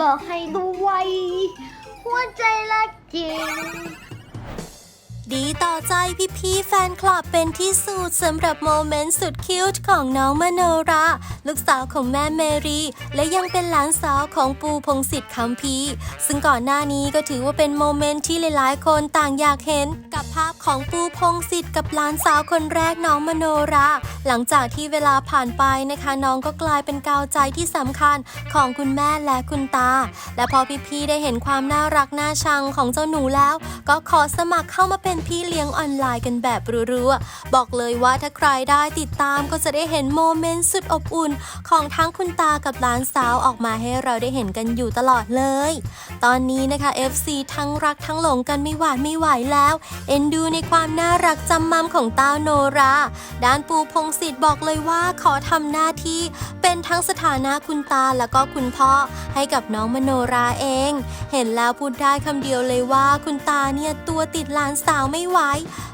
บอกให้รู้ไว้ หัวใจรักจริง ดีต่อใจพี่ๆแฟนคลับเป็นที่สุดสำหรับโมเมนต์สุดคิ้วของน้องมโนรา ลูกสาวของแม่เมรีและยังเป็นหลานสาวของปูพงศิษฐ์คำพีซึ่งก่อนหน้านี้ก็ถือว่าเป็นโมเมนต์ที่หลายๆ คนต่างอยากเห็นาพของปูพงศิษฐ์กับหลานสาวคนแรกน้องมโนรา หลังจากที่เวลาผ่านไปนะคะ น้องก็กลายเป็นกาวใจที่สำคัญของคุณแม่และคุณตา และพอพี่ๆได้เห็นความน่ารักน่าชังของเจ้าหนูแล้ว ก็ขอสมัครเข้ามาเป็นพี่เลี้ยงออนไลน์กันแบบรัวๆบอกเลยว่าถ้าใครได้ติดตามก็จะได้เห็นโมเมนต์สุดอบอุ่น ของทั้งคุณตากับหลานสาวออกมาให้เราได้เห็นกันอยู่ตลอดเลย ตอนนี้นะคะ FC ทั้งรักทั้งหลงกันไม่หวาดไม่ไหวแล้วเอ็นดูในความน่ารักจำมัมของต้าโนรา ด้านปูพงศิษฐ์บอกเลยว่าขอทำหน้าที่เป็นทั้งสถานะคุณตาแล้วก็คุณพ่อให้กับน้องมโนราเอง เห็นแล้วพูดได้คำเดียวเลยว่าคุณตาเนี่ยตัวติดหลานสาวไม่ไหว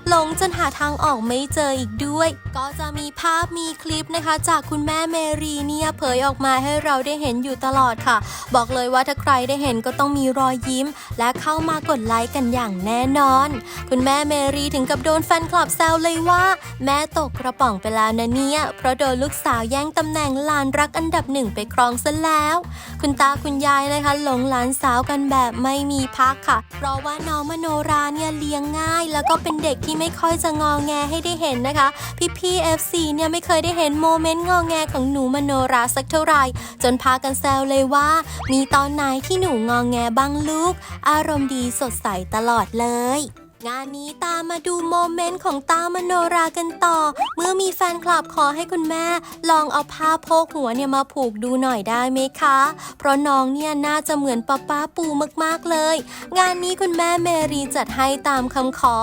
หลงจนหาทางออกไม่เจออีกด้วย ก็จะมีภาพมีคลิปนะคะ จากคุณแม่เมรีเนี่ยเผยออกมาให้เราได้เห็นอยู่ตลอดค่ะ บอกเลยว่าถ้าใครได้เห็นก็ต้องมีรอยยิ้ม และเข้ามากดไลค์กันอย่างแน่นอน คุณแม่ม่เมรีถึงกับโดนแฟนคลับแซวเลยว่า แม่ตกกระป๋องไปแล้วนะเนี่ย เพราะโดนลูกสาวแย่งตำแหน่งหลานรักอันดับหนึ่งไปครองซะแล้ว คุณตาคุณยายนะคะหลงหลานสาวกันแบบไม่มีพักค่ะ เพราะว่าน้องมโนราเนี่ยเลี้ยงง่าย แล้วก็เป็นเด็กที่ไม่ค่อยจะงอแงให้ได้เห็นนะคะ พี่พี่ๆ FC เนี่ยไม่เคยได้เห็นโมเมนต์งอแงของหนูมโนราสักเท่าไหร่ จนพากันแซวเลยว่า มีตอนไหนที่หนูงอแงบ้างลูก อารมณ์ดีสดใสตลอดเลย งานนี้ตามมาดูโมเมนต์ของตามโนรากันต่อ เมื่อมีแฟนคลับขอให้คุณแม่ ลองเอาผ้าโพกหัวเนี่ยมาผูกดูหน่อยได้ไหมคะ เพราะน้องเนี่ยน่าจะเหมือนป้าป้าปูมากๆเลย งานนี้คุณแม่เมรีจัดให้ตามคำขอ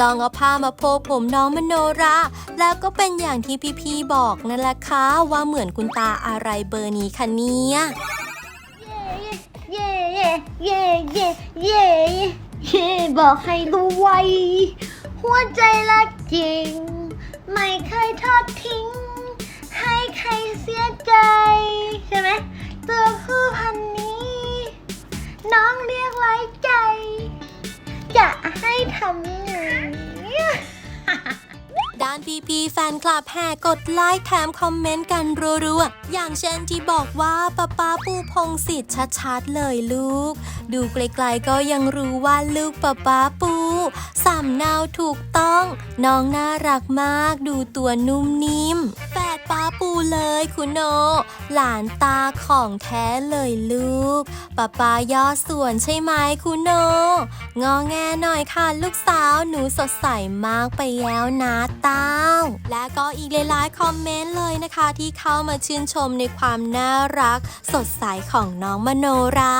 ลองเอาผ้ามาโพกผมน้องมโนรา แล้วก็เป็นอย่างที่พี่ๆบอกนั่นแหละค่ะว่าเหมือนคุณตาอะไรเบอร์นี้คะเนี่ยเย่เย่เย่เย่เย่เย่ บอกให้รู้ไว้ หัวใจรักจริง ไม่เคยทอดทิ้ง ให้ใครเสียใจ ใช่ไหมตัวคู่พันนี้ น้องเรียกไว้ใจ จะให้ทำานพีพีแฟนคลับแห่กดไลค์แถมคอมเมนต์กันรัวๆ อย่างเช่นที่บอกว่าป้าป้าปูพงศิษฐ์ชัดๆเลยลูก ดูไกลๆก็ยังรู้ว่าลูกป้าป้าปู สำเนาถูกต้อง น้องน่ารักมาก ดูตัวนุ่มนิ่มแฝดป้าปูเลยคุณโน หลานตาของแท้เลยลูกป้าป้ายอดส่วนใช่ไหมคุณโน งอแงหน่อยค่ะลูกสาวหนูสดใสมากไปแล้วนะเต้า และก็อีกหลายๆคอมเมนต์เลยนะคะ ที่เข้ามาชื่นชมในความน่ารัก สดใสของน้องมโนรา